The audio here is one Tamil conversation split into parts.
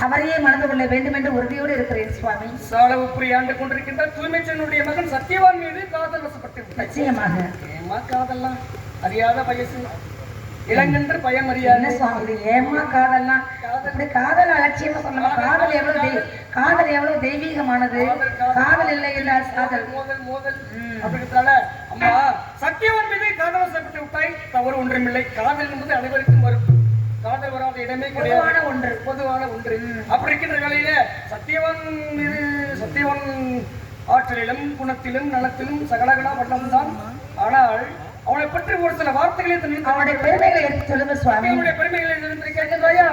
அவரையே மணந்து கொள்ள வேண்டும் என்று உறுதியோடு இருக்கிறேன் சுவாமி. சாலவு புரியாண்டு கொண்டிருக்கின்ற தூய்மைச்சனுடைய மகன் சத்தியவான் மீது காதல் வசப்பட்டு நிச்சயமாக. ஏமா காதல்லாம்? அறியாத வயசு. இளங்கன்று பயம் அறியாத சுவாமி இது? ஏமா காதல்லாம் அப்படி காதல் அலட்சியமா சொல்லலாம் காதல் எவ்வளவு தெய்- காதல் எவ்வளவு தெய்வீகமானது? காதல் இல்லை என்றால் சாதல். மோதல் மோதல். அப்படிங்கிறதால அம்மா சத்தியவான் மீது காதல் வசப்பட்டு விட்டாய். தவறு ஒன்றுமில்லை. காதல் என்பது அனைவருக்கும் வரும். காதல் வராத இடமே கிடையாது. ஒன்று. பொதுவான ஒன்று. அப்படி இருக்கின்ற வேளையில சத்தியவான் மீது சத்தியவான் ஆற்றலிலும் குணத்திலும் நலத்திலும் சகலகலா வண்ணம் தான் ஆனால் அவனை பற்றி ஒரு சில வார்த்தைகளை அவனுடைய பெருமைகளை எடுத்து சொல்லுங்க சுவாமி. அவனுடைய பெருமைகளை தெரிந்திருக்கிறாயா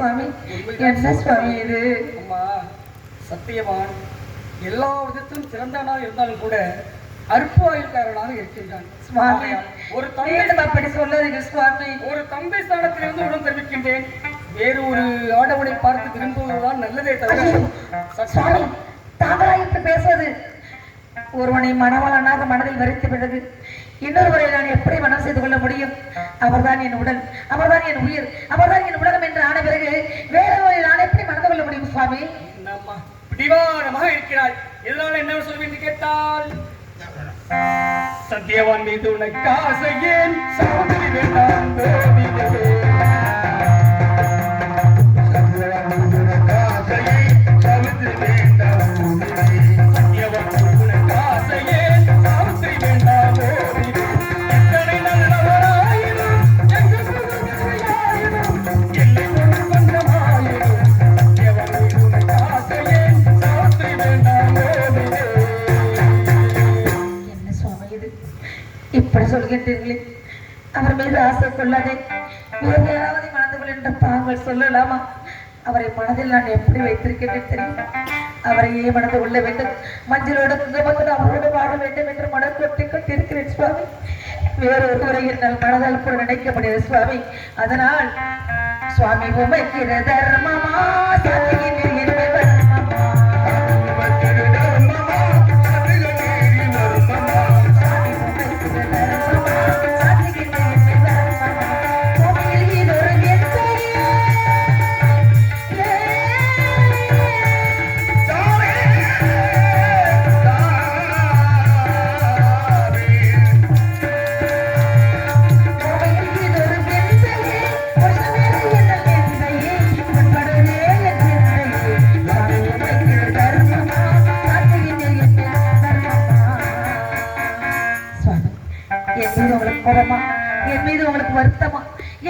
சுவாமி. என்ன சுவாமி இது? அம்மா சத்தியவான். எல்லா விதத்திலும் சிறந்தவனாக இருந்தாலும் கூட அற்ப ஆயுள்காரனாக இருக்கின்றான். சுவாமி ஒரு தந்தை அப்படி சொல்லாதீங்க சுவாமி? ஒரு தந்தை ஸ்தானத்திலிருந்து உடன் தெரிவிக்கின்றேன். வேறு ஒரு ஆடவனை பார்த்து விரும்புவதுதான் நல்லதே தவிர சுவாமி தாங்களாயிட்டு பேசுவது? ஒருவனை மனவளனாக மனதில் வரித்த பிறகு இன்னொருவரை நான் எப்படி மனம் செய்து கொள்ள முடியும்? அவர்தான் என் உடல் அவர்தான் என் உயிர் அவர்தான் என் உலகம் என்று ஆன பிறகு வேறொருவரை நான் எப்படி மணந்து கொள்ள முடியும் சுவாமி? இருக்கிறாள் இருக்கிறாய். இதனால என்ன சொல்வேன் என்று கேட்டால் சத்தியவான் மீது உனக்கு ஆசை ஏன்? சகோதரி வேண்டாம் சொல்கின்றீர்களே அவர் மீது ஆசை கொள்ளாதே. வேறு யாராவது மணந்து கொள் தாங்கள் சொல்லலாமா? அவரை மனதில் நான் எப்படி வைத்திருக்கின்றேன் தெரியும்? அவரையே மனது கொள்ள வேண்டும். மஞ்சளோடு குங்குமத்தோடு அவரோடு வாழ வேண்டும் என்று மனம் கொட்டி கொண்டிருக்கிறேன் சுவாமி. வேறு ஒருவரை என்னால் மனதால் கூட நினைக்க முடியாது சுவாமி. அதனால் சுவாமி உமைக்கிற தர்மமா சாத்தியின் என் மீது உங்களுக்கு கோபமா? என் மீது உங்களுக்கு வருத்தமா?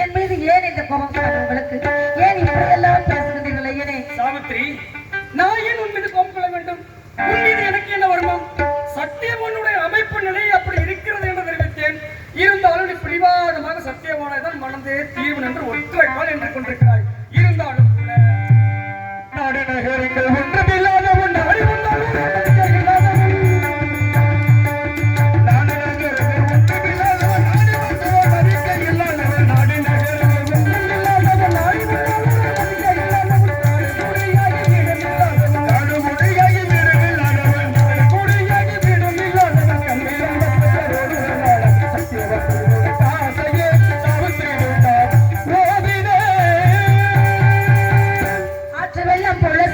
என் மீது ஏன் இந்த கோபம் உங்களுக்கு? ஏன் இப்படி எல்லாம் பேசுகிறீர்கள் ஐயனே? சாவித்ரி நான் ஏன் உன் மீது கோபம் கொள்ள வேண்டும்? உன் மீது எனக்கு என்ன வருமம் சத்தியவானுடைய அமைப்பு நிலை அப்படி இருக்கிறது என்று தெரிவித்தேன். இருந்தாலும் நீ பிடிவாதமாக சத்தியவானதான் மணந்தே தீர்வு என்று ஒத்துழைப்பால் என்று கொண்டிருக்கிறாய்.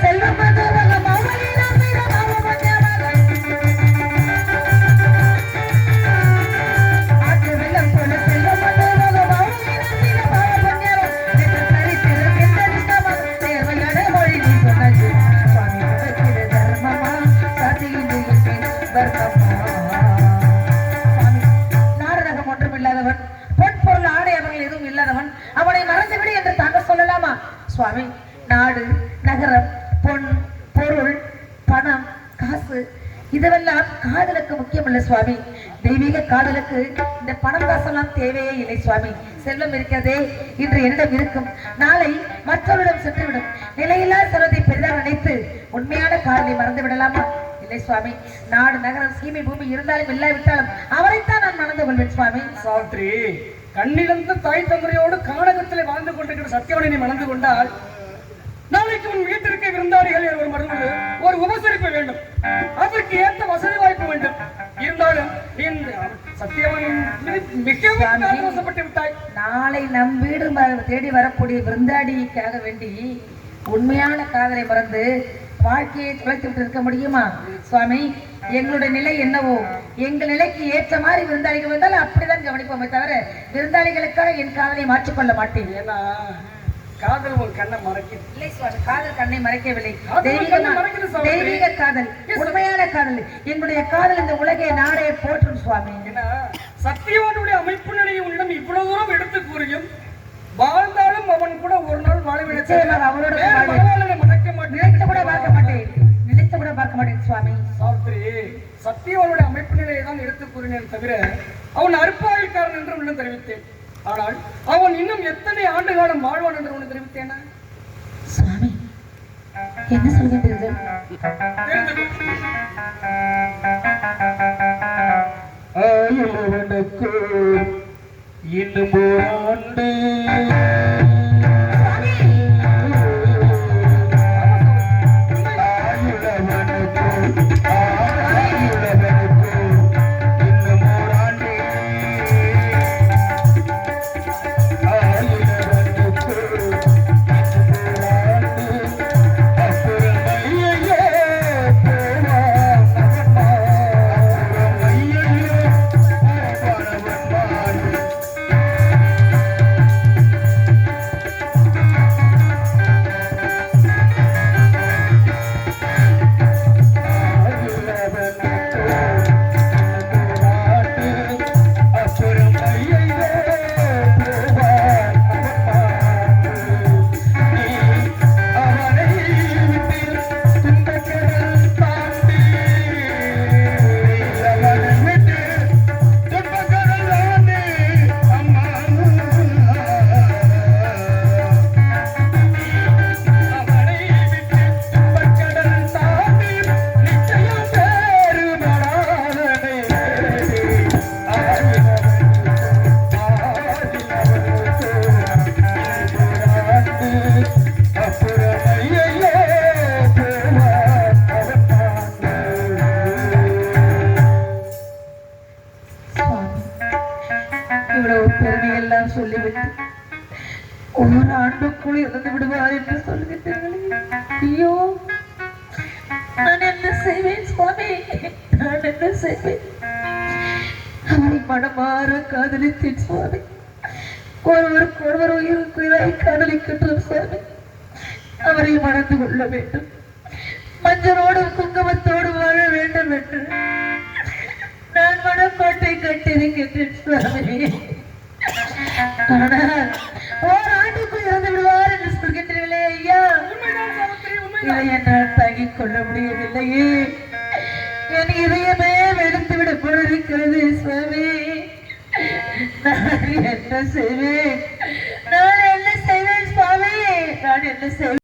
செல்வமாக சுவாமி. தெய்வீக காதலுக்கு இந்த பணம் காசெல்லாம் தேவையே இல்லை சுவாமி. செல்வம் இருக்கிறதே இன்று என்னிடம் இருக்கும். நாளை மற்றவரிடம் சென்றுவிடும். நிலையில்லா செல்வத்தை பெரிதாக நினைத்து உண்மையான காதலை மறந்து விடலாமா? இல்லை சுவாமி. நாடு நகரம் சீமை பூமி இருந்தாலும் இல்லாவிட்டாலும் அவரைத்தான் நான் மணந்து கொள்வேன் சுவாமி. சாவித்ரி கண்ணிலிருந்து தாய் தந்தையோடு கானகத்திலே வாழ்ந்து கொண்டிருக்கிற சத்தியவனை நீ மணந்து கொண்டால் நாளைக்கு உன் வீட்டிற்கு விருந்தாளிகள் ஒரு மருந்து ஒரு உபசரிப்பு வேண்டும். அதற்கு ஏற்ற வசதி வாய்ப்பு வேண்டும். இருந்தாலும் நாளை நம் வீடு தேடி வரக்கூடிய விருந்தாடிக்காக வேண்டி உண்மையான காதலை மறந்து வாழ்க்கையை தொலைத்து விட்டு இருக்க முடியுமா? சுவாமி எங்களுடைய நிலை என்னவோ? எங்கள் நிலைக்கு ஏற்ற மாதிரி விருந்தாளிகள் வந்தால் அப்படிதான் கவனிப்போமே தவிர விருந்தாளிகளுக்காக என் காதலை மாற்றிக்கொள்ள மாட்டேன். காதல் உன் கண்ணை இல்லை சுவாமி காதல் கண்ணை மறைக்கவில்லை. தெய்வீக காதல் உண்மையான காதல். எங்களுடைய காதல் இந்த உலகை நாடே போற்றும் சுவாமி. சத்தியவனுடைய அமைப்பு நிலையை உன்னிடம் இவ்வளவு தூரம் எடுத்து கூறியும் வாழ்ந்தாலும் அவன் கூட ஒரு நாள் நிச்சயமாக அவனோட. மறக்க மாட்டேன். நினைத்து கூட பார்க்க மாட்டேன். நினைத்து கூட பார்க்க மாட்டேன் சுவாமி. சாவித்திரி சத்தியவனுடைய அமைப்பு நிலையை தான் எடுத்து கூறினேன் தவிர அவன் அற்பாயுள்காரன் என்று உன்னிடம் தெரிவித்தேன். ஆனால் அவன் இன்னும் எத்தனை ஆண்டு காலம் வாழ்வான் என்று உன்னை தெரிவித்தேனா? சுவாமி என்ன சொல்கின்றீர்கள் தெரிந்து பெருமையெல்லாம் சொல்லிவிட்டு ஒவ்வொரு ஆண்டுக்குள் இருந்து விடுவார் என்று சொல்லுகின்றீர்களே. ஐயோ நான் என்ன செய்வேன் சுவாமி? நான் என்ன செய்வேன்? அவரை மனமாற காதலித்தேன் சுவாமி. ஒருவருக்கு ஒருவர் உயிருக்கு உயிராய் காதலிக்கின்றோம் சுவாமி. அவரை மணந்து கொள்ள வேண்டும். மஞ்சளோடு குங்குமத்தோடு வாழ வேண்டும் என்று. நான் மனக்கோட்டை கட்டியிருக்கின்றேன் சுவாமி. ஆனால் ஓராண்டுக்குள் இறந்து விடுவார் என்று சொல்கின்றீர்களே ஐயா. இதை என்னால் தாங்கிக் கொள்ள முடியவில்லையே. என் இதயமே வெடித்து விட போலிருக்கிறது சுவாமி. நான் என்ன செய்வேன்? நான் என்ன செய்வேன் சுவாமி? நான் என்ன செய்வேன்?